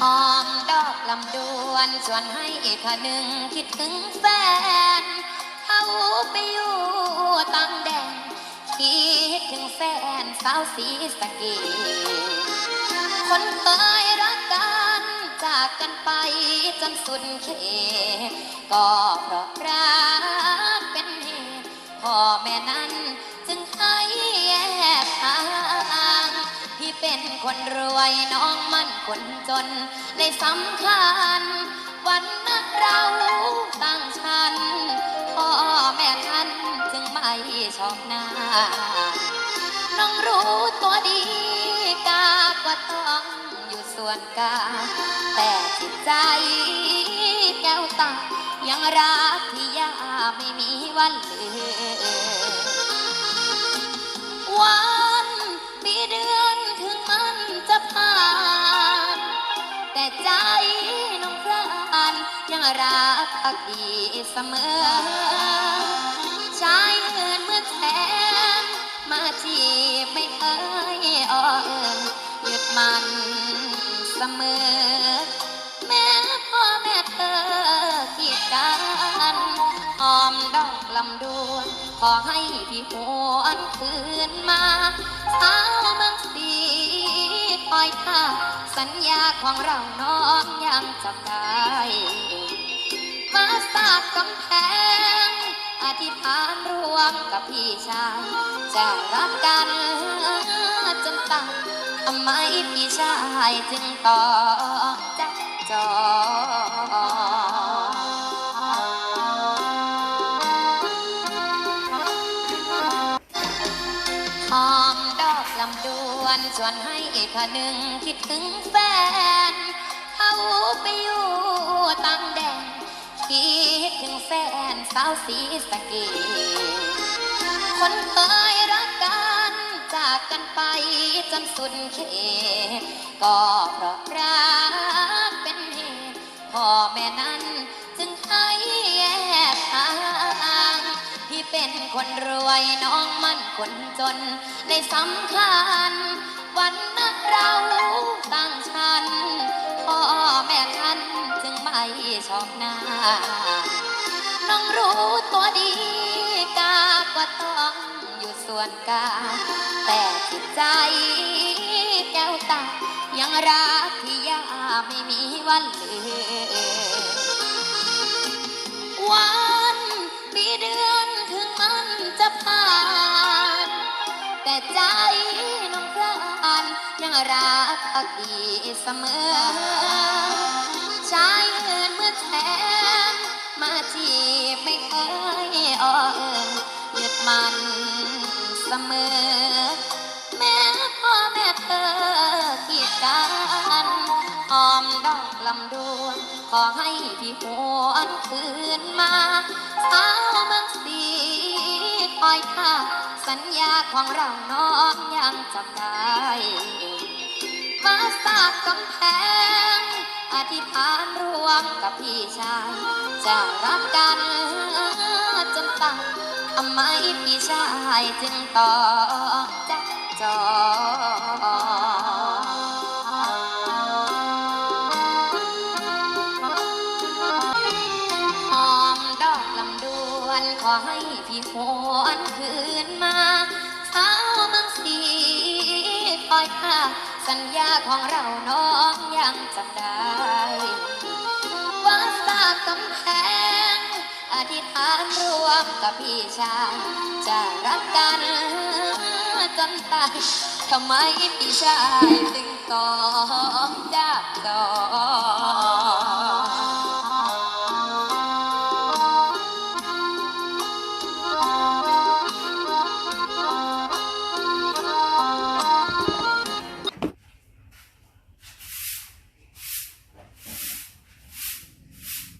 หอมดอกลำดวนชวนให้อีกหนึ่งคิดถึงแฟนเขาไปอยู่ต่างแดนคิดถึงแฟนสาวสีสะเกตคนเคยรักกันจากกันไปจนสุดเขตก็เพราะรักเป็นเหตุพ่อแม่นั้น เป็นคนรวยน้องมันคนจนในสำคัญ วันนั้นเราตั้งฉันพ่อแม่ท่านจึงไม่ชอบหน้า น้องรู้ตัวดีกากว่าต้องอยู่ส่วนกลางแต่จิตใจแก้วตายังรักที่ยาไม่มีวันลืมวันปีเดือน ผ่าน แต่ใจน้องพรานยังรักพักดีเสมอชายเงินเมื่อแทนมาจีบไม่เคยอ่อนหยุดมันเสมอ แม่พ่อแม่เธอกีดกันหอมดอกลำดวนขอให้พี่หวนคืนมา สัญญาของเราน้องยังจำได้ มาสากกำแพงอธิษฐานรวมกับพี่ชายจะรักกันจนตายทำไมพี่ชายจึงต่อจักจอ วนชวนให้อีกหนึ่งคิดถึงแฟนเขาไปอยู่ต่างแดนคิดถึงแฟนสาวสีสะเกคนเคยรักกันจากกันไปจนสุดเขตก็เพราะรักเป็นเหตุพ่อแม่นั้น คนรวยน้องมันคนจนในสำคัญ วันนั้นเราตั้งฉันพ่อแม่ท่านจึงไม่ชอบหน้า น้องรู้ตัวดีกากว่าต้องอยู่ส่วนกลางแต่จิตใจแก้วตา ยังรักที่ยาไม่มีวันลืมวัน ใจน้องพรานยังรักพักดีเสมอชายเงินเมื่อแทนมาจีบไม่เคยอ่อนหยุดมันเสมอ แม่พ่อแม่เธอกีดกันหอมดอกลำดวนขอให้พี่หวนคืนมาสาวเมืองสีคอยท่า สัญญาของเราน้องยังจำได้ มาสากกำแพง อธิษฐานรวมกับพี่ชาย จะรักกันจนตายทำไมพี่ชายจึงต้อจับจอง อให้พี่หวนคืนมาสาวเมืองสีคอยท่าสัญญาของเราน้องยังจำได้ ว่าสากกำแพงอธิษฐานรวมกับพี่ชายจะรักกันจนตายทำไมพี่ชายถึงต้องจากจอ